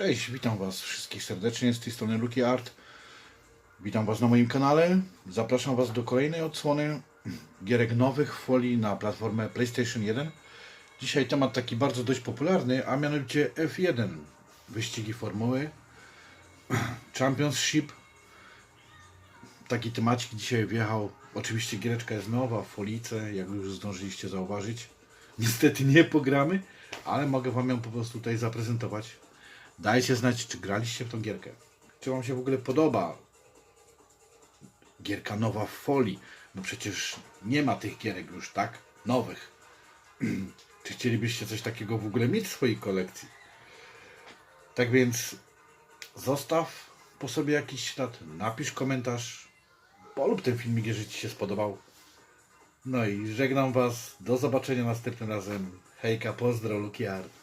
Cześć, witam Was wszystkich serdecznie z tej strony Luki Art. Witam Was na moim kanale. Zapraszam Was do kolejnej odsłony gierek nowych w folii na platformę PlayStation 1. Dzisiaj temat taki bardzo dość popularny, a mianowicie F1. Wyścigi formuły, Championship. Taki temacik dzisiaj wjechał. Oczywiście giereczka jest nowa w folice, jak już zdążyliście zauważyć. Niestety nie pogramy, ale mogę Wam ją po prostu tutaj zaprezentować. Dajcie znać, czy graliście w tą gierkę. Czy Wam się w ogóle podoba gierka nowa w folii? No przecież nie ma tych gierek już, tak? Nowych. czy chcielibyście coś takiego w ogóle mieć w swojej kolekcji? Tak więc zostaw po sobie jakiś ślad, napisz komentarz, polub ten filmik, jeżeli Ci się spodobał. No i żegnam Was. Do zobaczenia następnym razem. Hejka, pozdro, Luki Art.